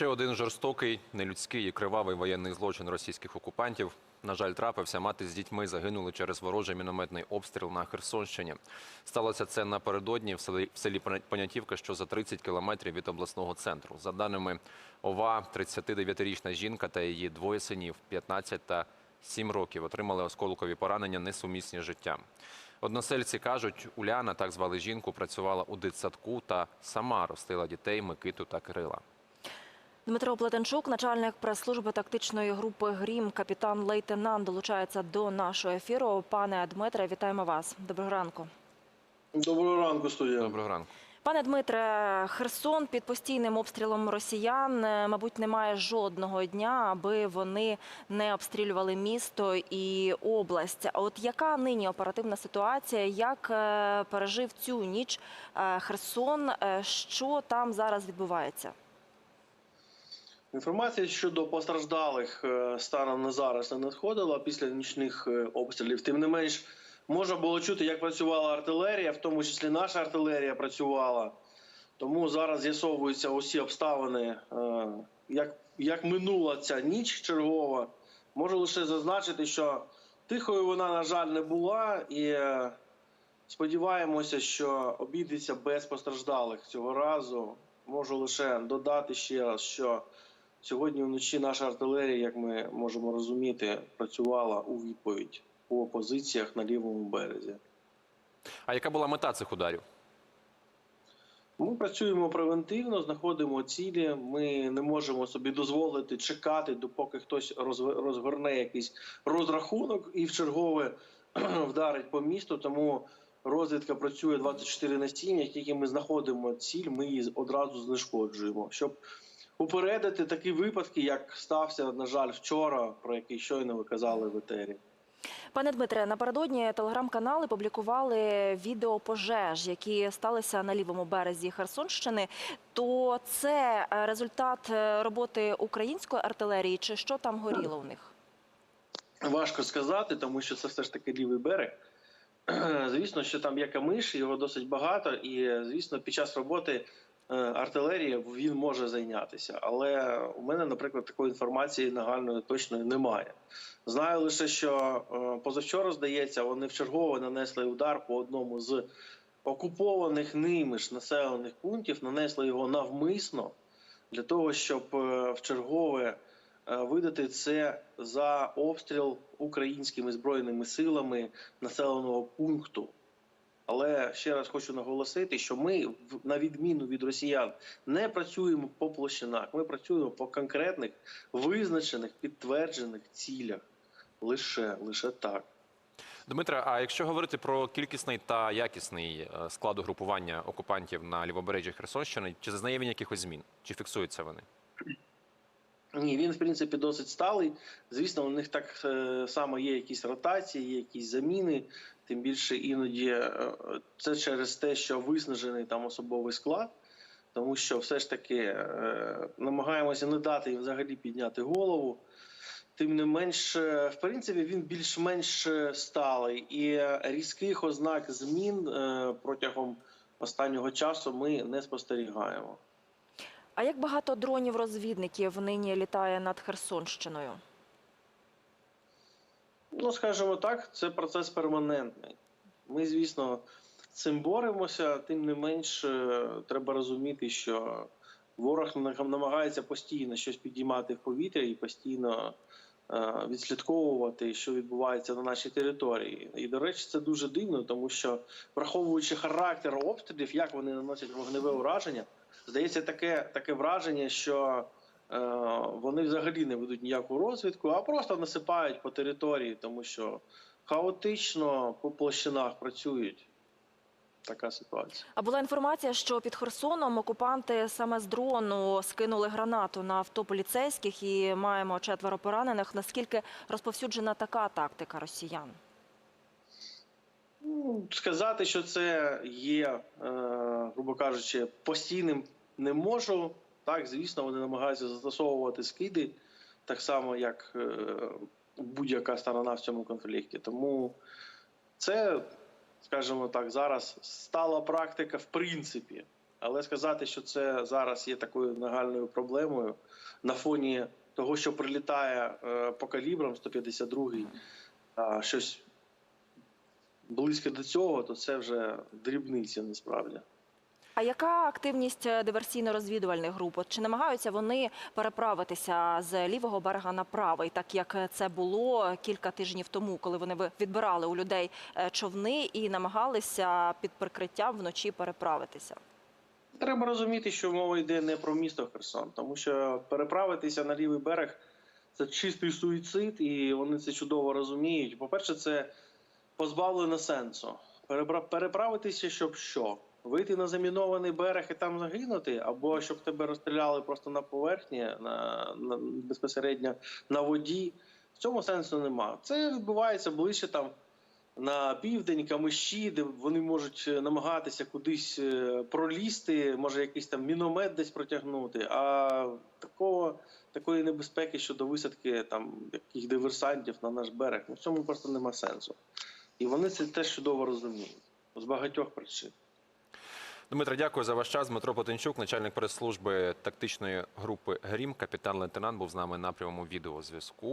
Ще один жорстокий, нелюдський і кривавий воєнний злочин російських окупантів. На жаль, трапився. Мати з дітьми загинули через ворожий мінометний обстріл на Херсонщині. Сталося це напередодні в селі, в селі Понятівка, що за 30 кілометрів від обласного центру. За даними ОВА, 39-річна жінка та її двоє синів, 15 та 7 років, отримали осколкові поранення, несумісні з життям. Односельці кажуть, Уляна, так звали жінку, працювала у дитсадку та сама ростила дітей Микиту та Кирила. Дмитро Плетенчук, начальник прес-служби тактичної групи Грім, капітан-лейтенант, долучається до нашого ефіру. Пане Дмитре, вітаємо вас. Доброго ранку. Доброго ранку, студія. Доброго ранку. Пане Дмитре, Херсон під постійним обстрілом росіян, е, мабуть, немає жодного дня, аби вони не обстрілювали місто і область. От яка нині оперативна ситуація? Як е, пережив цю ніч е, Херсон? Що там зараз відбувається? Інформація щодо постраждалих е, станом на зараз не надходила після нічних е, обстрілів. Тим не менш, можна було чути, як працювала артилерія, в тому числі наша артилерія працювала. Тому зараз з'ясовуються усі обставини, е, як, як минула ця ніч чергова. Можу лише зазначити, що тихою вона, на жаль, не була, і сподіваємося, що обійдеться без постраждалих цього разу. Можу лише додати ще раз, що сьогодні вночі наша артилерія, як ми можемо розуміти, працювала у відповідь по позиціях на лівому березі. А яка була мета цих ударів? Ми працюємо превентивно, знаходимо цілі. Ми не можемо собі дозволити чекати, допоки хтось розв- розгорне якийсь розрахунок і в чергове вдарить по місту. Тому розвідка працює 24 на 7. Як тільки ми знаходимо ціль, ми її одразу знешкоджуємо, щоб упередити такі випадки, як стався, на жаль, вчора, про який щойно ви казали в етері. Пане Дмитре, напередодні телеграм-канали публікували відео пожеж, які сталися на лівому березі Херсонщини. То це е, результат е, роботи української артилерії, чи що там горіло у них? Важко сказати, тому що це все ж таки лівий берег. Звісно, що там є камиш, його досить багато, і звісно, під час роботи е, артилерії він може зайнятися. Але у мене, наприклад, такої інформації нагальної точної немає. Знаю лише, що е, позавчора, здається, вони вчергово нанесли удар по одному з окупованих ними ж населених пунктів, нанесли його навмисно для того, щоб е, вчергове видати це за обстріл українськими збройними силами населеного пункту. Але ще раз хочу наголосити, що ми, на відміну від росіян, не працюємо по площинах. Ми працюємо по конкретних, визначених, підтверджених цілях. Лише, лише так. Дмитре, а якщо говорити про кількісний та якісний е, склад угрупування окупантів на лівобережжі Херсонщини, чи зазнає він якихось змін? Чи фіксуються вони? Ні, він в принципі досить сталий. Звісно, у них так е, само є якісь ротації, є якісь заміни. Тим більше іноді е, це через те, що виснажений там особовий склад, тому що все ж таки е, намагаємося не дати їм взагалі підняти голову. Тим не менш, в принципі, він більш-менш сталий, і різких ознак змін протягом останнього часу ми не спостерігаємо. А як багато дронів-розвідників нині літає над Херсонщиною? Ну, скажімо так, це процес перманентний. Ми, звісно, з цим боремося, тим не менш, е, треба розуміти, що ворог намагається постійно щось підіймати в повітря і постійно відслідковувати, що відбувається на нашій території. І, до речі, це дуже дивно, тому що, враховуючи характер обстрілів, як вони наносять вогневе ураження, здається, таке, таке враження, що е, вони взагалі не ведуть ніяку розвідку, а просто насипають по території, тому що хаотично по площинах працюють. Така ситуація. А була інформація, що під Херсоном окупанти саме з дрону скинули гранату на авто поліцейських і маємо четверо поранених. Наскільки розповсюджена така тактика росіян? Ну, сказати, що це є, е, грубо кажучи, постійним не можу. Так, звісно, вони намагаються застосовувати скиди, так само, як е, будь-яка сторона в цьому конфлікті. Тому це, скажімо так, зараз стала практика в принципі. Але сказати, що це зараз є такою нагальною проблемою на фоні того, що прилітає е, по калібрам 152-й, щось близько до цього, то це вже дрібниці насправді. А яка активність е, диверсійно-розвідувальних груп? От Чи намагаються вони переправитися з лівого берега на правий, так як це було кілька тижнів тому, коли вони відбирали у людей е, човни і намагалися під прикриттям вночі переправитися? Треба розуміти, що мова йде не про місто Херсон, тому що переправитися на лівий берег це чистий суїцид, і вони це чудово розуміють. По-перше, це позбавлено сенсу. Переправитися, щоб що? Вийти на замінований берег і там загинути, або щоб тебе розстріляли просто на поверхні, на, на безпосередньо на воді. В цьому сенсу нема. Це відбувається ближче там на південь, камиші, де вони можуть е, намагатися кудись е, пролізти, може якийсь там міномет десь протягнути. А такого такої небезпеки щодо висадки там яких диверсантів на наш берег, ну в цьому просто нема сенсу. І вони це теж чудово розуміють з багатьох причин. Дмитро, дякую за ваш час. Дмитро Потенчук, начальник прес-служби тактичної групи ГРІМ, капітан-лейтенант, був з нами на прямому відеозв'язку.